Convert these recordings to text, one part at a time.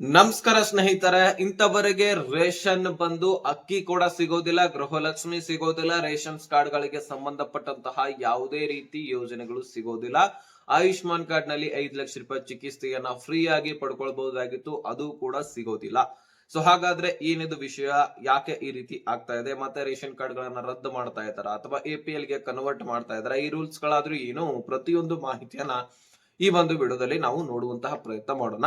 ನಮಸ್ಕಾರ ಸ್ನೇಹಿತರೆ, ಇಂಥವರೆಗೆ ರೇಷನ್ ಬಂದು ಅಕ್ಕಿ ಕೂಡ ಸಿಗೋದಿಲ್ಲ, ಗೃಹಲಕ್ಷ್ಮಿ ಸಿಗೋದಿಲ್ಲ ರೇಷನ್ಸ್ ಕಾರ್ಡ್ ಗಳಿಗೆ ಸಂಬಂಧಪಟ್ಟಂತಹ ಯಾವುದೇ ರೀತಿ ಯೋಜನೆಗಳು ಸಿಗೋದಿಲ್ಲ. ಆಯುಷ್ಮಾನ್ ಕಾರ್ಡ್ನಲ್ಲಿ ಐದು ಲಕ್ಷ ರೂಪಾಯಿ ಚಿಕಿತ್ಸೆಯನ್ನ ಫ್ರೀ ಆಗಿ ಪಡ್ಕೊಳ್ಬಹುದಾಗಿತ್ತು, ಅದು ಕೂಡ ಸಿಗೋದಿಲ್ಲ. ಸೊ ಹಾಗಾದ್ರೆ ಏನಿದು ವಿಷಯ, ಯಾಕೆ ಈ ರೀತಿ ಆಗ್ತಾ ಇದೆ? ಮತ್ತೆ ರೇಷನ್ ಕಾರ್ಡ್ ಗಳನ್ನ ರದ್ದು ಮಾಡ್ತಾ ಇದಾರ ಅಥವಾ ಎ ಪಿ ಎಲ್ಗೆ ಕನ್ವರ್ಟ್ ಮಾಡ್ತಾ ಇದಾರ ಈ ರೂಲ್ಸ್ ಗಳಾದ್ರೂ ಏನು ಪ್ರತಿಯೊಂದು ಮಾಹಿತಿಯನ್ನ ಈ ಒಂದು ವಿಡಿಯೋದಲ್ಲಿ ನಾವು ನೋಡುವಂತಹ ಪ್ರಯತ್ನ ಮಾಡೋಣ.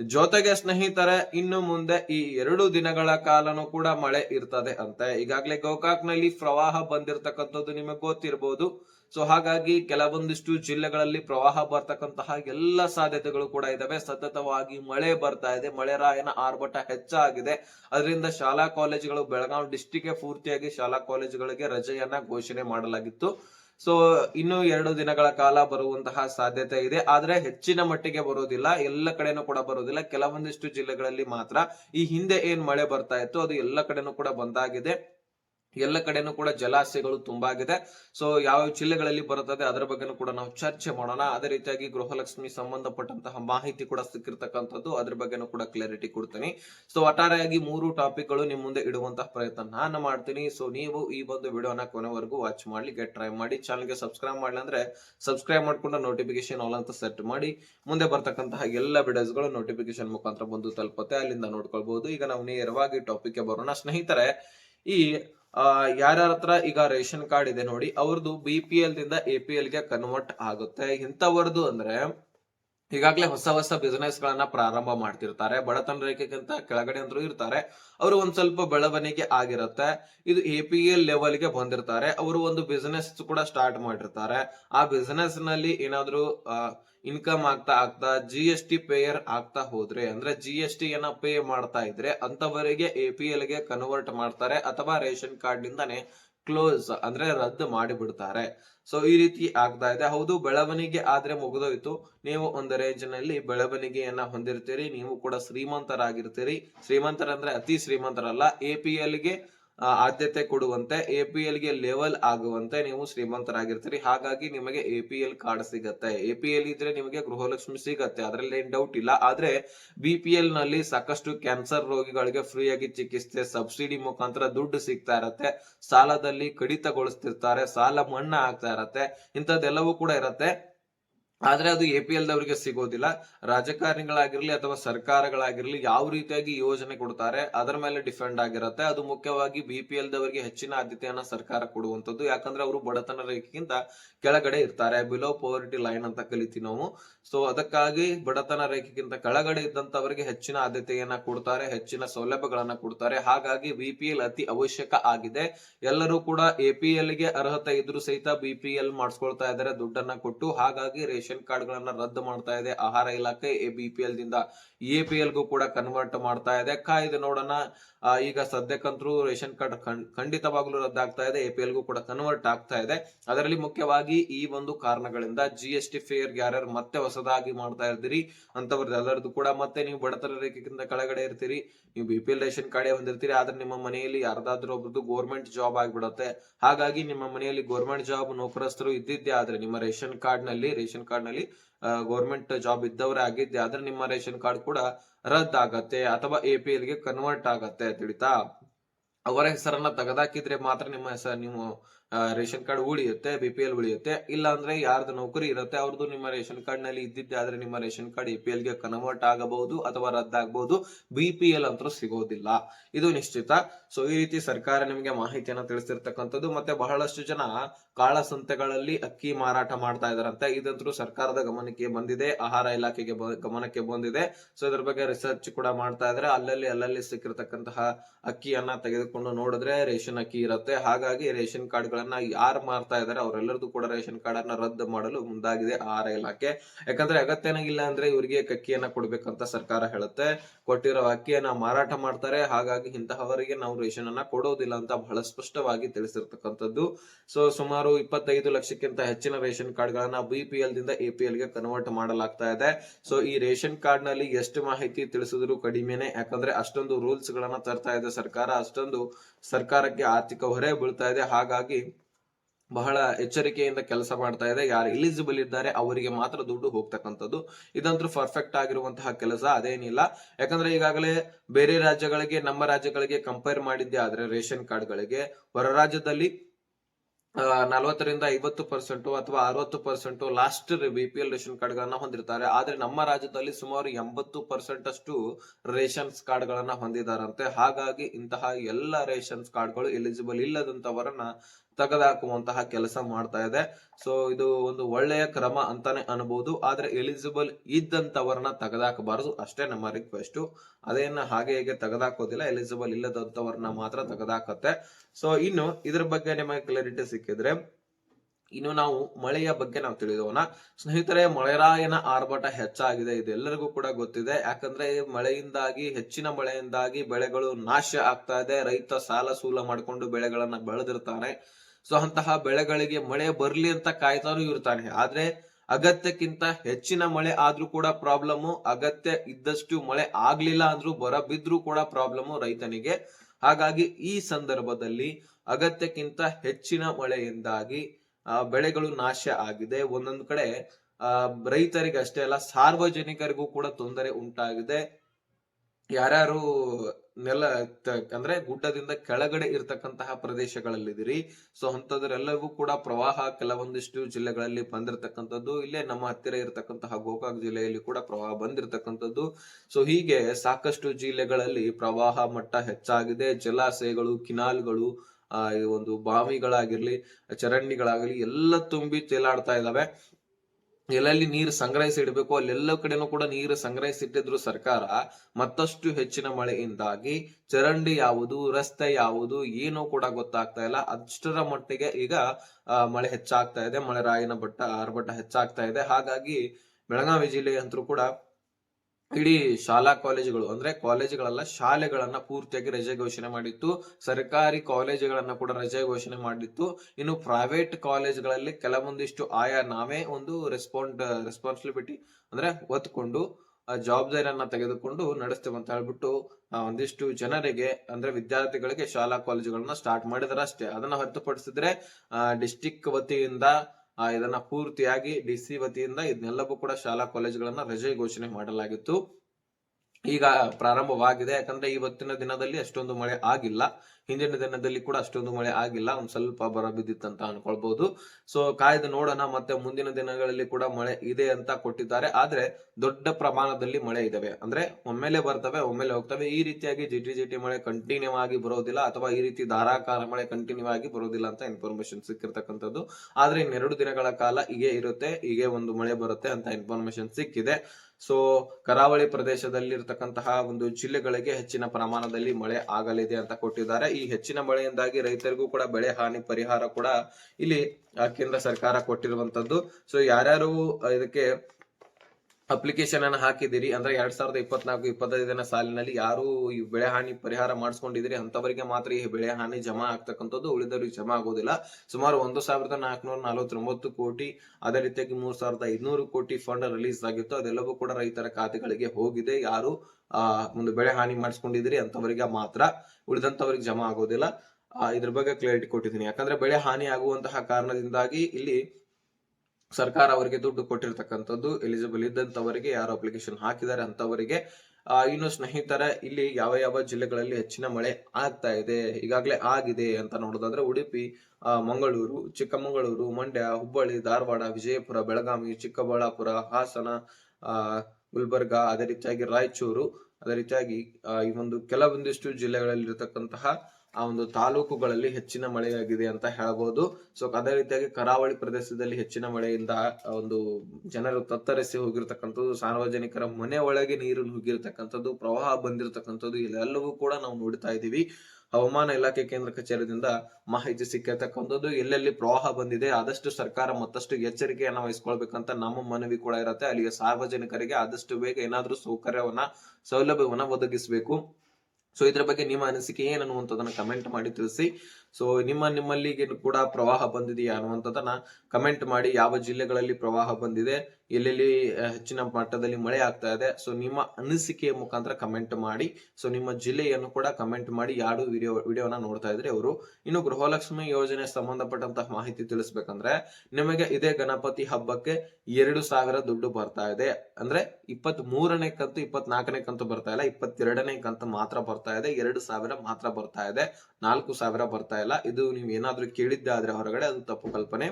ಜೊತೆಗೆ ಸ್ನೇಹಿತರೆ, ಇನ್ನು ಮುಂದೆ ಈ ಎರಡು ದಿನಗಳ ಕಾಲನೂ ಕೂಡ ಮಳೆ ಇರ್ತದೆ ಅಂತೆ. ಈಗಾಗಲೇ ಗೋಕಾಕ್ನಲ್ಲಿ ಪ್ರವಾಹ ಬಂದಿರತಕ್ಕಂಥದ್ದು ನಿಮಗೆ ಗೊತ್ತಿರಬಹುದು ಸೊ, ಹಾಗಾಗಿ ಕೆಲವೊಂದಿಷ್ಟು ಜಿಲ್ಲೆಗಳಲ್ಲಿ ಪ್ರವಾಹ ಬರ್ತಕ್ಕಂತಹ ಎಲ್ಲ ಸಾಧ್ಯತೆಗಳು ಕೂಡ ಇದಾವೆ. ಸತತವಾಗಿ ಮಳೆ ಬರ್ತಾ ಇದೆ. ಮಳೆ ರಾಯನ ಆರ್ಭಟ ಹೆಚ್ಚಾಗಿದೆ. ಅದರಿಂದ ಶಾಲಾ ಕಾಲೇಜುಗಳು ಬೆಳಗಾವಿ ಡಿಸ್ಟಿಕ್ ಪೂರ್ತಿಯಾಗಿ ಶಾಲಾ ಕಾಲೇಜುಗಳಿಗೆ ರಜೆಯನ್ನ ಘೋಷಣೆ ಮಾಡಲಾಗಿತ್ತು. ಸೊ ಇನ್ನು ಎರಡು ದಿನಗಳ ಕಾಲ ಬರುವಂತಹ ಸಾಧ್ಯತೆ ಇದೆ. ಆದ್ರೆ ಹೆಚ್ಚಿನ ಮಟ್ಟಿಗೆ ಬರೋದಿಲ್ಲ. ಎಲ್ಲ ಕಡೆನೂ ಕೂಡ ಬರೋದಿಲ್ಲ. ಕೆಲವೊಂದಿಷ್ಟು ಜಿಲ್ಲೆಗಳಲ್ಲಿ ಮಾತ್ರ ಈ ಹಿಂದೆ ಏನ್ ಮಳೆ ಬರ್ತಾ ಇತ್ತು, ಅದು ಎಲ್ಲ ಕಡೆನೂ ಕೂಡ ಬಂದಾಗಿದೆ. ಎಲ್ಲ ಕಡೆನೂ ಕೂಡ ಜಲಾಶಯಗಳು ತುಂಬಾಗಿದೆ. ಸೊ ಯಾವ ಜಿಲ್ಲೆಗಳಲ್ಲಿ ಬರುತ್ತದೆ ಅದರ ಬಗ್ಗೆನೂ ಕೂಡ ನಾವು ಚರ್ಚೆ ಮಾಡೋಣ. ಅದೇ ರೀತಿಯಾಗಿ ಗೃಹಲಕ್ಷ್ಮಿ ಸಂಬಂಧಪಟ್ಟಂತಹ ಮಾಹಿತಿ ಕೂಡ ಸಿಕ್ಕಿರ್ತಕ್ಕಂಥದ್ದು ಅದ್ರ ಬಗ್ಗೆನೂ ಕೂಡ ಕ್ಲಾರಿಟಿ ಕೊಡ್ತೀನಿ. ಸೊ ಒಟ್ಟಾರೆಯಾಗಿ ಮೂರು ಟಾಪಿಕ್ಗಳು ನಿಮ್ ಮುಂದೆ ಇಡುವಂತಹ ಪ್ರಯತ್ನ ನಾನು ಮಾಡ್ತೀನಿ. ಸೊ ನೀವು ಈ ಒಂದು ವಿಡಿಯೋನ ಕೊನೆವರೆಗೂ ವಾಚ್ ಮಾಡ್ಲಿಕ್ಕೆ ಟ್ರೈ ಮಾಡಿ. ಚಾನಲ್ಗೆ ಸಬ್ಸ್ಕ್ರೈಬ್ ಮಾಡಲಿ ಅಂದ್ರೆ ಸಬ್ಸ್ಕ್ರೈಬ್ ಮಾಡ್ಕೊಂಡು ನೋಟಿಫಿಕೇಶನ್ ಆಲ್ ಅಂತ ಸೆಟ್ ಮಾಡಿ. ಮುಂದೆ ಬರ್ತಕ್ಕಂತಹ ಎಲ್ಲ ವಿಡಿಯೋಸ್ಗಳು ನೋಟಿಫಿಕೇಶನ್ ಮುಖಾಂತರ ಬಂದು ತಲುಪುತ್ತೆ. ಅಲ್ಲಿಂದ ನೋಡ್ಕೊಳ್ಬಹುದು ಈಗ ನಾವು ನೇರವಾಗಿ ಟಾಪಿಕ್ಗೆ ಬರೋಣ. ಸ್ನೇಹಿತರೆ, ಈ ಯಾರ್ಯಾರ ಹತ್ರ ಈಗ ರೇಷನ್ ಕಾರ್ಡ್ ಇದೆ ನೋಡಿ ಅವ್ರದ್ದು ಬಿ ಪಿ ಎಲ್ ದಿಂದ ಎ ಪಿ ಎಲ್ಗೆ ಕನ್ವರ್ಟ್ ಆಗುತ್ತೆ. ಇಂಥವ್ರದ್ದು ಅಂದ್ರೆ ಈಗಾಗಲೇ ಹೊಸ ಹೊಸ ಬಿಸ್ನೆಸ್ ಗಳನ್ನ ಪ್ರಾರಂಭ ಮಾಡ್ತಿರ್ತಾರೆ. ಬಡತನ ರೇಖೆಗಿಂತ ಕೆಳಗಡೆ ಅಂದ್ರೂ ಇರ್ತಾರೆ. ಅವರು ಒಂದ್ ಸ್ವಲ್ಪ ಬೆಳವಣಿಗೆ ಆಗಿರುತ್ತೆ. ಇದು ಎ ಪಿ ಎಲ್ ಲೆವೆಲ್ಗೆ ಬಂದಿರ್ತಾರೆ. ಅವರು ಒಂದು ಬಿಸ್ನೆಸ್ ಕೂಡ ಸ್ಟಾರ್ಟ್ ಮಾಡಿರ್ತಾರೆ. ಆ ಬಿಸ್ನೆಸ್ನಲ್ಲಿ ಏನಾದ್ರು ಇನ್ಕಮ್ ಆಗ್ತಾ ಆಗ್ತಾ ಜಿ ಎಸ್ ಟಿ ಪೇಯರ್ ಆಗ್ತಾ ಹೋದ್ರೆ, ಅಂದ್ರೆ ಜಿ ಎಸ್ ಟಿ ಏನ ಪೇ ಮಾಡ್ತಾ ಇದ್ರೆ ಅಂತವರಿಗೆ ಎ ಪಿ ಎಲ್ಗೆ ಕನ್ವರ್ಟ್ ಮಾಡ್ತಾರೆ. ಅಥವಾ ರೇಷನ್ ಕಾರ್ಡ್ ನಿಂದಾನೆ ಕ್ಲೋಸ್ ಅಂದ್ರೆ ರದ್ದು ಮಾಡಿ ಬಿಡ್ತಾರೆ ಸೊ ಈ ರೀತಿ ಆಗ್ತಾ ಇದೆ. ಹೌದು ಬೆಳವಣಿಗೆ ಆದ್ರೆ ಮುಗಿದೋಯ್ತು. ನೀವು ಒಂದು ರೇಂಜ್ನಲ್ಲಿ ಬೆಳವಣಿಗೆಯನ್ನ ಹೊಂದಿರ್ತೀರಿ. ನೀವು ಕೂಡ ಶ್ರೀಮಂತರಾಗಿರ್ತೀರಿ. ಶ್ರೀಮಂತರಂದ್ರೆ ಅತಿ ಶ್ರೀಮಂತರಲ್ಲ. ಎ ಪಿ ಎಲ್ಗೆ ಆ, ಆದ್ಯತೆ ಕೊಡುವಂತೆ ಎ ಪಿ ಎಲ್ಗೆ ಲೆವೆಲ್ ಆಗುವಂತೆ ನೀವು ಶ್ರೀಮಂತರಾಗಿರ್ತೀರಿ. ಹಾಗಾಗಿ ನಿಮಗೆ ಎ ಪಿ ಎಲ್ ಕಾರ್ಡ್ ಸಿಗತ್ತೆ. ಎ ಪಿ ಎಲ್ ಇದ್ರೆ ನಿಮಗೆ ಗೃಹಲಕ್ಷ್ಮಿ ಸಿಗತ್ತೆ. ಅದರಲ್ಲಿ ಏನ್ ಡೌಟ್ ಇಲ್ಲ. ಆದ್ರೆ ಬಿ ಪಿ ಎಲ್ನಲ್ಲಿ ಸಾಕಷ್ಟು ಕ್ಯಾನ್ಸರ್ ರೋಗಿಗಳಿಗೆ ಫ್ರೀ ಆಗಿ ಚಿಕಿತ್ಸೆ ಸಬ್ಸಿಡಿ ಮುಖಾಂತರ ದುಡ್ಡು ಸಿಗ್ತಾ ಇರತ್ತೆ. ಸಾಲದಲ್ಲಿ ಕಡಿತಗೊಳಿಸ್ತಿರ್ತಾರೆ. ಸಾಲ ಮನ್ನಾ ಆಗ್ತಾ ಇರತ್ತೆ. ಇಂಥದ್ದೆಲ್ಲವೂ ಕೂಡ ಇರತ್ತೆ. ಆದ್ರೆ ಅದು ಎ ಪಿ ಎಲ್ ದವರಿಗೆ ಸಿಗೋದಿಲ್ಲ. ರಾಜಕಾರಣಿಗಳಾಗಿರ್ಲಿ ಅಥವಾ ಸರ್ಕಾರಗಳಾಗಿರ್ಲಿ ಯಾವ ರೀತಿಯಾಗಿ ಯೋಜನೆ ಕೊಡ್ತಾರೆ, ಅದರ ಮೇಲೆ ಡಿಫೆಂಡ್ ಆಗಿರುತ್ತೆ. ಅದು ಮುಖ್ಯವಾಗಿ ಬಿ ಪಿ ಎಲ್ ದವರಿಗೆ ಹೆಚ್ಚಿನ ಆದ್ಯತೆಯನ್ನ ಸರ್ಕಾರ ಕೊಡುವಂತದ್ದು ಯಾಕಂದ್ರೆ ಅವರು ಬಡತನ ರೇಖೆಗಿಂತ ಕೆಳಗಡೆ ಇರ್ತಾರೆ ಬಿಲೋ ಪವರ್ಟಿ ಲೈನ್ ಅಂತ ಕಲಿತೀವಿ ನಾವು. ಸೊ ಅದಕ್ಕಾಗಿ ಬಡತನ ರೇಖೆಗಿಂತ ಕೆಳಗಡೆ ಇದ್ದಂತವರಿಗೆ ಹೆಚ್ಚಿನ ಆದ್ಯತೆಯನ್ನ ಕೊಡ್ತಾರೆ, ಹೆಚ್ಚಿನ ಸೌಲಭ್ಯಗಳನ್ನ ಕೊಡ್ತಾರೆ. ಹಾಗಾಗಿ ಬಿ ಪಿ ಎಲ್ ಅತಿ ಅವಶ್ಯಕ ಆಗಿದೆ. ಎಲ್ಲರೂ ಕೂಡ ಎ ಪಿ ಎಲ್ಗೆ ಅರ್ಹತೆ ಇದ್ರು ಸಹಿತ ಬಿ ಪಿ ಎಲ್ ಮಾಡಿಸ್ಕೊಳ್ತಾ ಇದ್ದಾರೆ, ದುಡ್ಡನ್ನ ಕೊಟ್ಟು. ಹಾಗಾಗಿ ರೇಷನ್ ಕಾರ್ಡ್ ಗಳನ್ನ ರದ್ದು ಮಾಡ್ತಾ ಇದೆ. ಆಹಾರ ಇಲಾಖೆ ಬಿಪಿಎಲ್ ದಿಂದ ಎಪಿಎಲ್ ಗೂ ಕೂಡ ಕನ್ವರ್ಟ್ ಮಾಡ್ತಾ ಇದೆ. ಕಾಯ್ದೆ ನೋಡೋಣ. ಈಗ ಸದ್ಯಕ್ಕಂತೂ ರೇಷನ್ ಕಾರ್ಡ್ ಖಂಡಿತವಾಗ್ಲೂ ರದ್ದಾಗ್ತಾ ಇದೆ. ಎಪಿಎಲ್ ಗೂ ಕೂಡ ಕನ್ವರ್ಟ್ ಆಗ್ತಾ ಇದೆ. ಅದರಲ್ಲಿ ಮುಖ್ಯವಾಗಿ ಈ ಒಂದು ಕಾರಣಗಳಿಂದ ಜಿ ಎಸ್ ಟಿ ಫೇರ್ ಯಾರ್ಯಾರು ಮತ್ತೆ ಹೊಸದಾಗಿ ಮಾಡ್ತಾ ಇರ್ತೀರಿ ಅಂತವ್ರದ್ದು ಕೂಡ ಮತ್ತೆ ನೀವು ಬಡತನ ರೇಖೆಗಿಂತ ಕೆಳಗಡೆ ಇರ್ತೀರಿ. ನೀವು ಬಿಪಿಎಲ್ ಎಲ್ ರೇಷನ್ ಕಾರ್ಡ್ ಹೊಂದಿರ್ತೀರಿ. ಆದ್ರೆ ನಿಮ್ಮ ಮನೆಯಲ್ಲಿ ಯಾರ್ದಾದ್ರೂ ಒಬ್ರದ್ದು ಗೋರ್ಮೆಂಟ್ ಜಾಬ್ ಆಗಿಬಿಡುತ್ತೆ. ಹಾಗಾಗಿ ನಿಮ್ಮ ಮನೆಯಲ್ಲಿ ಗೋರ್ಮೆಂಟ್ ಜಾಬ್ ನೌಕರಸ್ಥರು ಇದ್ದಿದ್ದೇ ಆದ್ರೆ ನಿಮ್ಮ ರೇಷನ್ ಕಾರ್ಡ್ನಲ್ಲಿ ರೇಷನ್ ಕಾರ್ಡ್ ನಲ್ಲಿ ಗೌರ್ಮೆಂಟ್ ಜಾಬ್ ಇದ್ದವರೇ ಆಗಿದ್ದೆ ಆದ್ರೆ ನಿಮ್ಮ ರೇಷನ್ ಕಾರ್ಡ್ ಕೂಡ ರದ್ದಾಗತ್ತೆ ಅಥವಾ ಎ ಗೆ ಕನ್ವರ್ಟ್ ಆಗತ್ತೆ ತಿಳಿತಾ ಅವರ ಹೆಸರನ್ನ ತೆಗೆದಾಕಿದ್ರೆ ಮಾತ್ರ ನಿಮ್ಮ ಹೆಸರು ನೀವು ರೇಷನ್ ಕಾರ್ಡ್ ಉಳಿಯುತ್ತೆ ಬಿ ಪಿ ಎಲ್ ಉಳಿಯುತ್ತೆ. ಇಲ್ಲ ಅಂದ್ರೆ ಯಾರ್ದು ನೌಕರಿ ಇರುತ್ತೆ ಅವ್ರದ್ದು ನಿಮ್ಮ ರೇಷನ್ ಕಾರ್ಡ್ನಲ್ಲಿ ಇದ್ದಿದ್ದೆ ಆದ್ರೆ ನಿಮ್ಮ ರೇಷನ್ ಕಾರ್ಡ್ ಎ ಪಿ ಎಲ್ಗೆ ಕನ್ವರ್ಟ್ ಆಗಬಹುದು ಅಥವಾ ರದ್ದಾಗಬಹುದು. ಬಿ ಪಿ ಅಂತೂ ಸಿಗೋದಿಲ್ಲ. ಇದು ನಿಶ್ಚಿತ. ಸೊ ಈ ರೀತಿ ಸರ್ಕಾರ ನಿಮಗೆ ಮಾಹಿತಿಯನ್ನ ತಿಳಿಸಿರ್ತಕ್ಕಂಥದ್ದು ಮತ್ತೆ ಬಹಳಷ್ಟು ಜನ ಕಾಳಸಂತೆಗಳಲ್ಲಿ ಅಕ್ಕಿ ಮಾರಾಟ ಮಾಡ್ತಾ ಇದಾರಂತೆ. ಇದಂತೂ ಸರ್ಕಾರದ ಗಮನಕ್ಕೆ ಬಂದಿದೆ, ಆಹಾರ ಇಲಾಖೆಗೆ ಗಮನಕ್ಕೆ ಬಂದಿದೆ. ಸೊ ಇದ್ರ ಬಗ್ಗೆ ರಿಸರ್ಚ್ ಕೂಡ ಮಾಡ್ತಾ ಇದ್ರೆ. ಅಲ್ಲಲ್ಲಿ ಅಲ್ಲಲ್ಲಿ ಸಿಕ್ಕಿರ್ತಕ್ಕಂತಹ ಅಕ್ಕಿಯನ್ನ ತೆಗೆದುಕೊಂಡು ನೋಡಿದ್ರೆ ರೇಷನ್ ಅಕ್ಕಿ ಇರುತ್ತೆ. ಹಾಗಾಗಿ ರೇಷನ್ ಕಾರ್ಡ್ ಗಳನ್ನ ಯಾರು ಮಾರ್ತಾ ಇದಾರೆ ಅವರೆಲ್ಲರದು ಕೂಡ ರೇಷನ್ ಕಾರ್ಡ್ ಅನ್ನ ರದ್ದು ಮಾಡಲು ಮುಂದಾಗಿದೆ ಆಹಾರ ಇಲಾಖೆ. ಯಾಕಂದ್ರೆ ಅಗತ್ಯ ಏನಾಗಿಲ್ಲ ಅಂದ್ರೆ ಇವರಿಗೆ ಅಕ್ಕಿಯನ್ನ ಕೊಡ್ಬೇಕಂತ ಸರ್ಕಾರ ಹೇಳುತ್ತೆ. ಕೊಟ್ಟಿರೋ ಅಕ್ಕಿಯನ್ನ ಮಾರಾಟ ಮಾಡ್ತಾರೆ. ಹಾಗಾಗಿ ಇಂತಹವರಿಗೆ ನಾವು ರೇಷನ್ ಅನ್ನ ಕೊಡೋದಿಲ್ಲ ಅಂತ ಬಹಳ ಸ್ಪಷ್ಟವಾಗಿ ತಿಳಿಸಿರ್ತಕ್ಕಂಥದ್ದು. ಸೊ, ಸುಮಾರು ಇಪ್ಪತ್ತೈದು ಲಕ್ಷಕ್ಕಿಂತ ಹೆಚ್ಚಿನ ರೇಷನ್ ಕಾರ್ಡ್ ಗಳನ್ನ ಬಿಪಿಎಲ್ ದಿಂದ ಎಪಿಎಲ್ಗೆ ಕನ್ವರ್ಟ್ ಮಾಡಲಾಗ್ತಾ ಇದೆ. ಸೊ, ಈ ರೇಷನ್ ಕಾರ್ಡ್ನಲ್ಲಿ ಎಷ್ಟು ಮಾಹಿತಿ ತಿಳಿಸಿದ್ರು ಕಡಿಮೆನೆ. ಯಾಕಂದ್ರೆ ಅಷ್ಟೊಂದು ರೂಲ್ಸ್ ಗಳನ್ನ ತರ್ತಾ ಇದೆ ಸರ್ಕಾರ. ಅಷ್ಟೊಂದು ಸರ್ಕಾರಕ್ಕೆ ಆರ್ಥಿಕ ಹೊರೆ ಬೀಳ್ತಾ ಇದೆ. ಹಾಗಾಗಿ ಬಹಳ ಎಚ್ಚರಿಕೆಯಿಂದ ಕೆಲಸ ಮಾಡ್ತಾ ಇದೆ. ಯಾರು ಎಲಿಜಿಬಲ್ ಇದ್ದಾರೆ ಅವರಿಗೆ ಮಾತ್ರ ದುಡ್ಡು ಹೋಗ್ತಕ್ಕಂಥದ್ದು. ಇದಂತೂ ಪರ್ಫೆಕ್ಟ್ ಆಗಿರುವಂತಹ ಕೆಲಸ, ಅದೇನಿಲ್ಲ. ಯಾಕಂದ್ರೆ ಈಗಾಗಲೇ ಬೇರೆ ರಾಜ್ಯಗಳಿಗೆ, ನಮ್ಮ ರಾಜ್ಯಗಳಿಗೆ ಕಂಪೇರ್ ಮಾಡಿದ್ದೆ ಆದ್ರೆ ರೇಷನ್ ಕಾರ್ಡ್ಗಳಿಗೆ. ಹೊರ ರಾಜ್ಯದಲ್ಲಿ ನಲವತ್ತರಿಂದ ಐವತ್ತು ಪರ್ಸೆಂಟ್ ಅಥವಾ ಅರವತ್ತು percent last B P L ration card ಗಳನ್ನ ಹೊಂದಿರ್ತಾರೆ. ಆದ್ರೆ ನಮ್ಮ ರಾಜ್ಯದಲ್ಲಿ ಸುಮಾರು ಎಂಬತ್ತು ಪರ್ಸೆಂಟ್ ಅಷ್ಟು ರೇಷನ್ಸ್ ಕಾರ್ಡ್ ಗಳನ್ನ ಹೊಂದಿದಾರಂತೆ. ಹಾಗಾಗಿ ಇಂತಹ ಎಲ್ಲ ರೇಷನ್ಸ್ ಕಾರ್ಡ್ಗಳು ಎಲಿಜಿಬಲ್ ಇಲ್ಲದಂತವರನ್ನ ತೆಗೆದುಹಾಕುವಂತಹ ಕೆಲಸ ಮಾಡ್ತಾ ಇದೆ. ಸೊ ಇದು ಒಂದು ಒಳ್ಳೆಯ ಕ್ರಮ ಅಂತಾನೆ ಅನ್ಬೋದು. ಆದ್ರೆ ಎಲಿಜಿಬಲ್ ಇದ್ದಂತವರನ್ನ ತೆಗೆದಾಕಬಾರದು. ಅಷ್ಟೇ ನಮ್ಮ ರಿಕ್ವೆಸ್ಟ್ ಅದೇನ ಹಾಗೆ ಹೇಗೆ ತೆಗೆದಾಕೋದಿಲ್ಲ. ಎಲಿಜಿಬಲ್ ಇಲ್ಲದಂತವರನ್ನ ಮಾತ್ರ ತೆಗೆದಾಕತ್ತೆ. ಸೊ ಇನ್ನು ಇದ್ರ ಬಗ್ಗೆ ನಿಮಗೆ ಕ್ಲಾರಿಟಿ ಸಿಕ್ಕಿದ್ರೆ ಇನ್ನು ನಾವು ಮಳೆಯ ಬಗ್ಗೆ ನಾವು ತಿಳಿದೋಣ ಸ್ನೇಹಿತರೆ, ಮಳೆರಾಯನ ಆರ್ಭಟ ಹೆಚ್ಚಾಗಿದೆ. ಇದೆಲ್ಲರಿಗೂ ಕೂಡ ಗೊತ್ತಿದೆ. ಯಾಕಂದ್ರೆ ಮಳೆಯಿಂದಾಗಿ, ಹೆಚ್ಚಿನ ಮಳೆಯಿಂದಾಗಿ ಬೆಳೆಗಳು ನಾಶ ಆಗ್ತಾ ಇದೆ. ರೈತ ಸಾಲ ಸೂಲ ಮಾಡ್ಕೊಂಡು ಬೆಳೆಗಳನ್ನ ಬೆಳೆದಿರ್ತಾನೆ. ಸೊ, ಅಂತಹ ಬೆಳೆಗಳಿಗೆ ಮಳೆ ಬರ್ಲಿ ಅಂತ ಕಾಯ್ತಾನು ಇರ್ತಾನೆ. ಆದ್ರೆ ಅಗತ್ಯಕ್ಕಿಂತ ಹೆಚ್ಚಿನ ಮಳೆ ಆದ್ರೂ ಕೂಡ ಪ್ರಾಬ್ಲಮ್, ಅಗತ್ಯ ಇದ್ದಷ್ಟು ಮಳೆ ಆಗ್ಲಿಲ್ಲ ಅಂದ್ರೂ ಬರ ಬಿದ್ರೂ ಕೂಡ ಪ್ರಾಬ್ಲಮ್ ರೈತನಿಗೆ. ಹಾಗಾಗಿ ಈ ಸಂದರ್ಭದಲ್ಲಿ ಅಗತ್ಯಕ್ಕಿಂತ ಹೆಚ್ಚಿನ ಮಳೆಯಿಂದಾಗಿ ಬೆಳೆಗಳು ನಾಶ ಆಗಿದೆ. ಒಂದೊಂದು ಕಡೆ ರೈತರಿಗೆ ಅಷ್ಟೇ ಅಲ್ಲ ಸಾರ್ವಜನಿಕರಿಗೂ ಕೂಡ ತೊಂದರೆ ಉಂಟಾಗಿದೆ. ಯಾರ್ಯಾರು ನೆಲ ಅಂದ್ರೆ ಗುಡ್ಡದಿಂದ ಕೆಳಗಡೆ ಇರ್ತಕ್ಕಂತಹ ಪ್ರದೇಶಗಳಲ್ಲಿದ್ದೀರಿ. ಸೊ ಅಂತದ್ರೆಲ್ಲವೂ ಕೂಡ ಪ್ರವಾಹ ಕೆಲವೊಂದಿಷ್ಟು ಜಿಲ್ಲೆಗಳಲ್ಲಿ ಬಂದಿರತಕ್ಕಂಥದ್ದು. ಇಲ್ಲೇ ನಮ್ಮ ಹತ್ತಿರ ಇರತಕ್ಕಂತಹ ಗೋಕಾಕ್ ಜಿಲ್ಲೆಯಲ್ಲಿ ಕೂಡ ಪ್ರವಾಹ ಬಂದಿರತಕ್ಕಂಥದ್ದು. ಸೊ, ಹೀಗೆ ಸಾಕಷ್ಟು ಜಿಲ್ಲೆಗಳಲ್ಲಿ ಪ್ರವಾಹ ಮಟ್ಟ ಹೆಚ್ಚಾಗಿದೆ. ಜಲಾಶಯಗಳು, ಕಿನಾಲ್ಗಳು ಆ ಒಂದು ಬಾವಿಗಳಾಗಿರ್ಲಿ, ಚರಂಡಿಗಳಾಗಲಿ, ಎಲ್ಲ ತುಂಬಿ ತೇಲಾಡ್ತಾ ಇದಾವೆ. ಎಲ್ಲೆಲ್ಲಿ ನೀರು ಸಂಗ್ರಹಿಸಿ ಇಡಬೇಕು, ಅಲ್ಲೆಲ್ಲ ಕಡೆನೂ ಕೂಡ ನೀರು ಸಂಗ್ರಹಿಸಿಟ್ಟಿದ್ರು ಸರ್ಕಾರ. ಮತ್ತಷ್ಟು ಹೆಚ್ಚಿನ ಮಳೆಯಿಂದಾಗಿ ಚರಂಡಿ ಯಾವುದು, ರಸ್ತೆ ಯಾವುದು, ಏನೂ ಕೂಡ ಗೊತ್ತಾಗ್ತಾ ಇಲ್ಲ. ಅಷ್ಟರ ಮಟ್ಟಿಗೆ ಈಗ ಮಳೆ ಹೆಚ್ಚಾಗ್ತಾ ಇದೆ. ಮಳೆ ರಾಯನ ಬಟ್ಟ ಆರ್ಭಟ ಹೆಚ್ಚಾಗ್ತಾ ಇದೆ. ಹಾಗಾಗಿ, ಬೆಳಗಾವಿ ಜಿಲ್ಲೆಯಂತರೂ ಕೂಡ ಇಡೀ ಶಾಲಾ ಕಾಲೇಜುಗಳು, ಅಂದ್ರೆ ಕಾಲೇಜುಗಳಲ್ಲ, ಶಾಲೆಗಳನ್ನ ಪೂರ್ತಿಯಾಗಿ ರಜೆ ಘೋಷಣೆ ಮಾಡಿತ್ತು. ಸರ್ಕಾರಿ ಕಾಲೇಜುಗಳನ್ನ ಕೂಡ ರಜೆ ಘೋಷಣೆ ಮಾಡಿತ್ತು. ಇನ್ನು ಪ್ರೈವೇಟ್ ಕಾಲೇಜುಗಳಲ್ಲಿ ಕೆಲವೊಂದಿಷ್ಟು ಆಯಾ ನಾವೇ ಒಂದು ರೆಸ್ಪಾಂಡ್ ರೆಸ್ಪಾನ್ಸಿಬಿಲಿಟಿ ಅಂದ್ರೆ ಒತ್ಕೊಂಡು ಜವಾಬ್ದಾರಿಯನ್ನ ತೆಗೆದುಕೊಂಡು ನಡೆಸ್ತೇವೆ ಅಂತ ಹೇಳ್ಬಿಟ್ಟು ಒಂದಿಷ್ಟು ಜನರಿಗೆ, ಅಂದ್ರೆ ವಿದ್ಯಾರ್ಥಿಗಳಿಗೆ ಶಾಲಾ ಕಾಲೇಜುಗಳನ್ನ ಸ್ಟಾರ್ಟ್ ಮಾಡಿದಾರೆ ಅಷ್ಟೇ. ಅದನ್ನ ಹೊರತುಪಡಿಸಿದ್ರೆ ಡಿಸ್ಟಿಕ್ ವತಿಯಿಂದ ಇದನ್ನ ಪೂರ್ತಿಯಾಗಿ ಡಿ ಸಿ ವತಿಯಿಂದ ಇದನ್ನೆಲ್ಲವೂ ಕೂಡ ಶಾಲಾ ಕಾಲೇಜುಗಳನ್ನ ರಜೆ ಘೋಷಣೆ ಮಾಡಲಾಗಿತ್ತು. ಈಗ ಪ್ರಾರಂಭವಾಗಿದೆ. ಯಾಕಂದ್ರೆ ಇವತ್ತಿನ ದಿನದಲ್ಲಿ ಅಷ್ಟೊಂದು ಮಳೆ ಆಗಿಲ್ಲ. ಹಿಂದಿನ ದಿನದಲ್ಲಿ ಕೂಡ ಅಷ್ಟೊಂದು ಮಳೆ ಆಗಿಲ್ಲ. ಒಂದ್ ಸ್ವಲ್ಪ ಬರ ಬಿದ್ದಿತ್ತಂತ ಅನ್ಕೊಳ್ಬಹುದು ಸೊ ಕಾಯ್ದು ನೋಡೋಣ. ಮತ್ತೆ ಮುಂದಿನ ದಿನಗಳಲ್ಲಿ ಕೂಡ ಮಳೆ ಇದೆ ಅಂತ ಕೊಟ್ಟಿದ್ದಾರೆ. ಆದ್ರೆ ದೊಡ್ಡ ಪ್ರಮಾಣದಲ್ಲಿ ಮಳೆ ಇದಾವೆ. ಅಂದ್ರೆ ಒಮ್ಮೆಲೆ ಬರ್ತವೆ, ಒಮ್ಮೆಲೆ ಹೋಗ್ತವೆ. ಈ ರೀತಿಯಾಗಿ ಜಿಟಿ ಜಿಟಿ ಮಳೆ ಕಂಟಿನ್ಯೂ ಆಗಿ ಬರೋದಿಲ್ಲ ಅಥವಾ ಈ ರೀತಿ ಧಾರಾಕಾರ ಮಳೆ ಕಂಟಿನ್ಯೂ ಆಗಿ ಬರೋದಿಲ್ಲ ಅಂತ ಇನ್ಫಾರ್ಮೇಶನ್ ಸಿಕ್ಕಿರ್ತಕ್ಕಂಥದ್ದು. ಆದ್ರೆ ಇನ್ನೆರಡು ದಿನಗಳ ಕಾಲ ಹೀಗೆ ಇರುತ್ತೆ. ಹೀಗೆ ಒಂದು ಮಳೆ ಬರುತ್ತೆ ಅಂತ ಇನ್ಫಾರ್ಮೇಶನ್ ಸಿಕ್ಕಿದೆ. ಸೊ ಕರಾವಳಿ ಪ್ರದೇಶದಲ್ಲಿ ಇರತಕ್ಕಂತಹ ಒಂದು ಜಿಲ್ಲೆಗಳಿಗೆ ಹೆಚ್ಚಿನ ಪ್ರಮಾಣದಲ್ಲಿ ಮಳೆ ಆಗಲಿದೆ ಅಂತ ಕೊಟ್ಟಿದ್ದಾರೆ. ಈ ಹೆಚ್ಚಿನ ಮಳೆಯಿಂದಾಗಿ ರೈತರಿಗೂ ಕೂಡ ಬೆಳೆ ಹಾನಿ ಪರಿಹಾರ ಕೂಡ ಇಲ್ಲಿ ಕೇಂದ್ರ ಸರ್ಕಾರ ಕೊಟ್ಟಿರುವಂತದ್ದು. ಸೊ ಯಾರ್ಯಾರು ಇದಕ್ಕೆ ಅಪ್ಲಿಕೇಶನ್ ಅನ್ನ ಹಾಕಿದಿರಿ ಅಂದ್ರೆ ಎರಡ್ ಸಾವಿರದ ಇಪ್ಪತ್ನಾಲ್ಕು, ಇಪ್ಪತ್ತೈದನೇ ಸಾಲಿನಲ್ಲಿ ಯಾರು ಈ ಬೆಳೆ ಹಾನಿ ಪರಿಹಾರ ಮಾಡಿಸ್ಕೊಂಡಿದಿರಿ ಅಂತವರಿಗೆ ಮಾತ್ರ ಈ ಬೆಳೆ ಹಾನಿ ಜಮಾ ಆಗ್ತಕ್ಕಂಥದ್ದು ಉಳಿದವರಿಗೆ ಜಮಾ ಆಗೋದಿಲ್ಲ. ಸುಮಾರು ಒಂದು ಸಾವಿರದ ನಾಲ್ಕುನೂರ ನಲವತ್ತೊಂಬತ್ತು ಕೋಟಿ, ಅದೇ ರೀತಿಯಾಗಿ ಮೂರ್ ಸಾವಿರದ ಐದ್ನೂರು ಕೋಟಿ ಫಂಡ್ ರಿಲೀಸ್ ಆಗಿತ್ತು. ಅದೆಲ್ಲವೂ ಕೂಡ ರೈತರ ಖಾತೆಗಳಿಗೆ ಹೋಗಿದೆ. ಯಾರು, ಆ, ಒಂದು ಬೆಳೆ ಹಾನಿ ಮಾಡಿಸ್ಕೊಂಡಿದಿರಿ ಅಂತವರಿಗೆ ಮಾತ್ರ ಉಳಿದಂತವರಿಗೆ ಜಮಾ ಆಗೋದಿಲ್ಲ. ಇದ್ರ ಬಗ್ಗೆ ಕ್ಲಾರಿಟಿ ಕೊಟ್ಟಿದ್ದೀನಿ. ಯಾಕಂದ್ರೆ ಬೆಳೆ ಹಾನಿ ಆಗುವಂತಹ ಕಾರಣದಿಂದಾಗಿ ಇಲ್ಲಿ ಸರ್ಕಾರ ಅವರಿಗೆ ದುಡ್ಡು ಕೊಟ್ಟಿರ್ತಕ್ಕಂಥದ್ದು ಎಲಿಜಿಬಲ್ ಇದ್ದಂಥವರಿಗೆ ಯಾರು ಅಪ್ಲಿಕೇಶನ್ ಹಾಕಿದ್ದಾರೆ ಅಂತವರಿಗೆ ಇನ್ನು ಸ್ನೇಹಿತರ, ಇಲ್ಲಿ ಯಾವ ಯಾವ ಜಿಲ್ಲೆಗಳಲ್ಲಿ ಹೆಚ್ಚಿನ ಮಳೆ ಆಗ್ತಾ ಇದೆ, ಈಗಾಗಲೇ ಆಗಿದೆ ಅಂತ ನೋಡೋದಾದ್ರೆ ಉಡುಪಿ ಮಂಗಳೂರು, ಚಿಕ್ಕಮಗಳೂರು, ಮಂಡ್ಯ, ಹುಬ್ಬಳ್ಳಿ, ಧಾರವಾಡ, ವಿಜಯಪುರ, ಬೆಳಗಾವಿ, ಚಿಕ್ಕಬಳ್ಳಾಪುರ, ಹಾಸನ ಗುಲ್ಬರ್ಗ, ಅದೇ ರೀತಿಯಾಗಿ ರಾಯಚೂರು, ಅದೇ ರೀತಿಯಾಗಿ ಈ ಒಂದು ಕೆಲವೊಂದಿಷ್ಟು ಜಿಲ್ಲೆಗಳಲ್ಲಿ ಇರತಕ್ಕಂತಹ ಆ ಒಂದು ತಾಲೂಕುಗಳಲ್ಲಿ ಹೆಚ್ಚಿನ ಮಳೆಯಾಗಿದೆ ಅಂತ ಹೇಳಬಹುದು ಸೊ ಅದೇ ರೀತಿಯಾಗಿ ಕರಾವಳಿ ಪ್ರದೇಶದಲ್ಲಿ ಹೆಚ್ಚಿನ ಮಳೆಯಿಂದ ಒಂದು ಜನರು ತತ್ತರಿಸಿ ಹೋಗಿರ್ತಕ್ಕಂಥದ್ದು, ಸಾರ್ವಜನಿಕರ ಮನೆ ಒಳಗೆ ನೀರು ನುಗ್ಗಿರ್ತಕ್ಕಂಥದ್ದು, ಪ್ರವಾಹ ಬಂದಿರತಕ್ಕಂಥದ್ದು, ಇಲ್ಲೆಲ್ಲವೂ ಕೂಡ ನಾವು ನೋಡ್ತಾ ಇದ್ದೀವಿ. ಹವಾಮಾನ ಇಲಾಖೆ ಕೇಂದ್ರ ಕಚೇರಿಯಿಂದ ಮಾಹಿತಿ ಸಿಕ್ಕಿರ್ತಕ್ಕಂಥದ್ದು ಎಲ್ಲೆಲ್ಲಿ ಪ್ರವಾಹ ಬಂದಿದೆ, ಆದಷ್ಟು ಸರ್ಕಾರ ಮತ್ತಷ್ಟು ಎಚ್ಚರಿಕೆಯನ್ನ ವಹಿಸ್ಕೊಳ್ಬೇಕಂತ ನಮ್ಮ ಮನವಿ ಕೂಡ ಇರುತ್ತೆ. ಅಲ್ಲಿಗೆ ಸಾರ್ವಜನಿಕರಿಗೆ ಆದಷ್ಟು ಬೇಗ ಏನಾದ್ರೂ ಸೌಕರ್ಯವನ್ನ, ಸೌಲಭ್ಯವನ್ನ ಒದಗಿಸಬೇಕು. ಸೊ ಇದ್ರ ಬಗ್ಗೆ ನಿಮ್ಮ ಅನಿಸಿಕೆ ಏನನ್ನುವಂಥದ್ದನ್ನ ಕಮೆಂಟ್ ಮಾಡಿ ತಿಳಿಸಿ. ಸೊ ನಿಮ್ಮ ನಿಮ್ಮಲ್ಲಿ ಕೂಡ ಪ್ರವಾಹ ಬಂದಿದೆಯಾ ಅನ್ನುವಂಥದ್ದನ್ನ ಕಮೆಂಟ್ ಮಾಡಿ ಯಾವ ಜಿಲ್ಲೆಗಳಲ್ಲಿ ಪ್ರವಾಹ ಬಂದಿದೆ, ಎಲ್ಲೆಲ್ಲಿ ಹೆಚ್ಚಿನ ಮಟ್ಟದಲ್ಲಿ ಮಳೆ ಆಗ್ತಾ ಇದೆ. ಸೊ ನಿಮ್ಮ ಅನಿಸಿಕೆಯ ಮುಖಾಂತರ ಕಮೆಂಟ್ ಮಾಡಿ. ಸೊ ನಿಮ್ಮ ಜಿಲ್ಲೆಯನ್ನು ಕೂಡ ಕಮೆಂಟ್ ಮಾಡಿ. ಯಾರು ವಿಡಿಯೋ ವಿಡಿಯೋನ ನೋಡ್ತಾ ಇದ್ರೆ ಅವರು ಇನ್ನು ಗೃಹಲಕ್ಷ್ಮಿ ಯೋಜನೆ ಸಂಬಂಧಪಟ್ಟಂತಹ ಮಾಹಿತಿ ತಿಳಿಸ್ಬೇಕಂದ್ರೆ ನಿಮಗೆ ಇದೇ ಗಣಪತಿ ಹಬ್ಬಕ್ಕೆ ಎರಡು ಸಾವಿರ ದುಡ್ಡು ಬರ್ತಾ ಇದೆ. ಅಂದ್ರೆ ಇಪ್ಪತ್ತ್ ಮೂರನೇ ಕಂತು, ಇಪ್ಪತ್ನಾಲ್ಕನೇ ಕಂತು ಬರ್ತಾ ಇಲ್ಲ. ಇಪ್ಪತ್ತೆರಡನೇ ಕಂತು ಮಾತ್ರ ಬರ್ತಾ ಇದೆ. ಎರಡು ಸಾವಿರ ಮಾತ್ರ ಬರ್ತಾ ಇದೆ. ನಾಲ್ಕು ಸಾವಿರ ಬರ್ತಾ ಇಲ್ಲ ಇದು ನೀವು ಏನಾದ್ರೂ ಕೇಳಿದ್ದಾದ್ರೆ ಹೊರಗಡೆ ಅದು ತಪ್ಪು ಕಲ್ಪನೆ.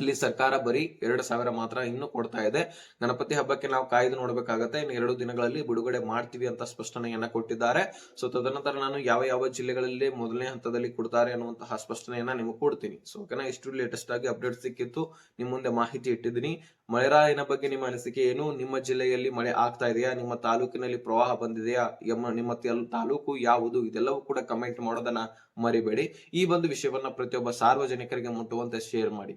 ಇಲ್ಲಿ ಸರ್ಕಾರ ಬರೀ ಎರಡು ಸಾವಿರ ಮಾತ್ರ ಇನ್ನು ಕೊಡ್ತಾ ಇದೆ. ಗಣಪತಿ ಹಬ್ಬಕ್ಕೆ ನಾವು ಕಾಯ್ದು ನೋಡಬೇಕಾಗತ್ತೆ. ಇನ್ನು ಎರಡು ದಿನಗಳಲ್ಲಿ ಬಿಡುಗಡೆ ಮಾಡ್ತೀವಿ ಅಂತ ಸ್ಪಷ್ಟನೆಯನ್ನ ಕೊಟ್ಟಿದ್ದಾರೆ. ಸೊ ತದನಂತರ ನಾನು ಯಾವ ಯಾವ ಜಿಲ್ಲೆಗಳಲ್ಲಿ ಮೊದಲನೇ ಹಂತದಲ್ಲಿ ಕೊಡ್ತಾರೆ ಅನ್ನುವಂತಹ ಸ್ಪಷ್ಟನೆಯನ್ನ ನಿಮಗೆ ಕೊಡ್ತೀನಿ. ಸೊ ಓಕೆನಾ? ಇಷ್ಟು ಲೇಟೆಸ್ಟ್ ಆಗಿ ಅಪ್ಡೇಟ್ ಸಿಕ್ಕಿತ್ತು. ನಿಮ್ ಮುಂದೆ ಮಾಹಿತಿ ಇಟ್ಟಿದ್ದೀನಿ. ಮಳೆರಾಯನ ಬಗ್ಗೆ ನಿಮ್ಮ ಅನಿಸಿಕೆ ಏನು? ನಿಮ್ಮ ಜಿಲ್ಲೆಯಲ್ಲಿ ಮಳೆ ಆಗ್ತಾ ಇದೆಯಾ? ನಿಮ್ಮ ತಾಲೂಕಿನಲ್ಲಿ ಪ್ರವಾಹ ಬಂದಿದೆಯಾ? ನಿಮ್ಮ ತಾಲೂಕು ಯಾವುದು? ಇದೆಲ್ಲವೂ ಕೂಡ ಕಮೆಂಟ್ ಮಾಡೋದನ್ನ ಮರಿಬೇಡಿ. ಈ ಒಂದು ವಿಷಯವನ್ನ ಪ್ರತಿಯೊಬ್ಬ ಸಾರ್ವಜನಿಕರಿಗೆ ಮುಟ್ಟುವಂತೆ ಶೇರ್ ಮಾಡಿ.